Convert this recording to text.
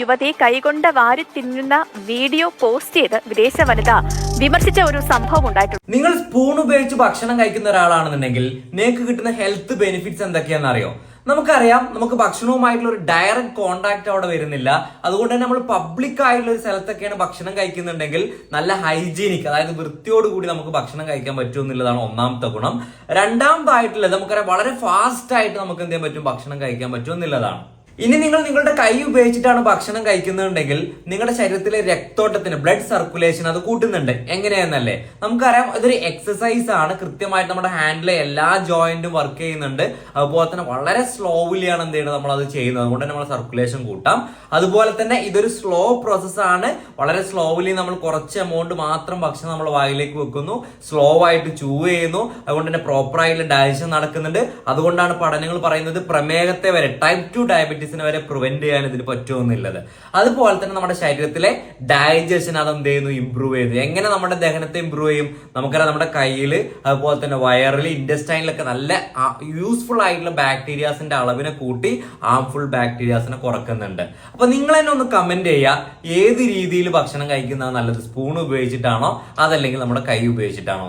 യുവതി കൈകൊണ്ട് വാരി തിന്നുന്ന വീഡിയോ പോസ്റ്റ് ചെയ്ത് വിദേശ വനിത വിമർശിച്ച ഒരു സംഭവം ഉണ്ടായിട്ടുണ്ട്. നിങ്ങൾ സ്പൂൺ ഉപയോഗിച്ച് ഭക്ഷണം കഴിക്കുന്ന ഒരാളാണെന്നുണ്ടെങ്കിൽ നിങ്ങൾക്ക് കിട്ടുന്ന ഹെൽത്ത് ബെനിഫിറ്റ്സ് എന്തൊക്കെയാണെന്നറിയോ? നമുക്കറിയാം നമുക്ക് ഭക്ഷണവുമായിട്ടുള്ള ഒരു ഡയറക്റ്റ് കോണ്ടാക്ട് അവിടെ വരുന്നില്ല. അതുകൊണ്ട് തന്നെ നമ്മൾ പബ്ലിക് ആയിട്ടുള്ള ഒരു സ്ഥലത്തൊക്കെയാണ് ഭക്ഷണം കഴിക്കുന്നുണ്ടെങ്കിൽ നല്ല ഹൈജീനിക് അതായത് വൃത്തിയോടുകൂടി നമുക്ക് ഭക്ഷണം കഴിക്കാൻ പറ്റും എന്നുള്ളതാണ് ഒന്നാമത്തെ ഗുണം. രണ്ടാമതായിട്ടുള്ളത് നമുക്കറിയാം വളരെ ഫാസ്റ്റ് ആയിട്ട് നമുക്ക് എന്ത് ചെയ്യാൻ പറ്റും? ഭക്ഷണം കഴിക്കാൻ പറ്റും എന്നുള്ളതാണ്. ഇനി നിങ്ങൾ നിങ്ങളുടെ കൈ ഉപയോഗിച്ചിട്ടാണ് ഭക്ഷണം കഴിക്കുന്നുണ്ടെങ്കിൽ നിങ്ങളുടെ ശരീരത്തിലെ രക്തോട്ടത്തിന് ബ്ലഡ് സർക്കുലേഷൻ അത് കൂട്ടുന്നുണ്ട്. എങ്ങനെയെന്നല്ലേ? നമുക്കറിയാം ഇതൊരു എക്സസൈസ് ആണ്. കൃത്യമായിട്ട് നമ്മുടെ ഹാൻഡിലെ എല്ലാ ജോയിന്റും വർക്ക് ചെയ്യുന്നുണ്ട്. അതുപോലെ തന്നെ വളരെ സ്ലോവിലിയാണ് എന്ത് ചെയ്യുന്നത് നമ്മൾ അത് ചെയ്യുന്നത്. അതുകൊണ്ട് നമ്മൾ സർക്കുലേഷൻ കൂട്ടാം. അതുപോലെ തന്നെ ഇതൊരു സ്ലോ പ്രോസസ് ആണ്. വളരെ സ്ലോവിലി നമ്മൾ കുറച്ച് എമൗണ്ട് മാത്രം ഭക്ഷണം നമ്മൾ വായിലേക്ക് വെക്കുന്നു. സ്ലോ ആയിട്ട് ചൂ ചെയ്യുന്നു. അതുകൊണ്ട് തന്നെ പ്രോപ്പറായിട്ടുള്ള ഡയജഷൻ നടക്കുന്നുണ്ട്. അതുകൊണ്ടാണ് പഠനങ്ങൾ പറയുന്നത് പ്രമേഹത്തെ വരെ ടൈപ്പ് ടു ഡയബറ്റീസിനെ വരെ പ്രിവെന്റ് ചെയ്യാൻ ഇതിന് പറ്റുമെന്നുള്ളത്. അതുപോലെ തന്നെ നമ്മുടെ ശരീരത്തിലെ ഡൈജഷൻ അത് എന്ത് ചെയ്യുന്നു? ഇമ്പ്രൂവ് ചെയ്യുന്നു. എങ്ങനെ നമ്മുടെ ദഹനത്തെ ഇമ്പ്രൂവ് ചെയ്യും? നമുക്കറിയാം നമ്മുടെ കയ്യിൽ അതുപോലെ തന്നെ വയറിൽ ഇൻഡസ്റ്റൈനിലൊക്കെ നല്ല യൂസ്ഫുൾ ആയിട്ടുള്ള ബാക്ടീരിയാസിന്റെ അളവിനെ കൂട്ടി ഹാംഫുൾ ബാക്ടീരിയാസിനെ കുറക്കുന്നുണ്ട്. അപ്പൊ നിങ്ങൾ തന്നെ ഒന്ന് കമന്റ് ചെയ്യുക. ഏത് രീതിയിൽ ഭക്ഷണം കഴിക്കുന്നതാണ് നല്ലത്? സ്പൂൺ ഉപയോഗിച്ചിട്ടാണോ? അതല്ലെങ്കിൽ നമ്മുടെ കൈ ഉപയോഗിച്ചിട്ടാണോ?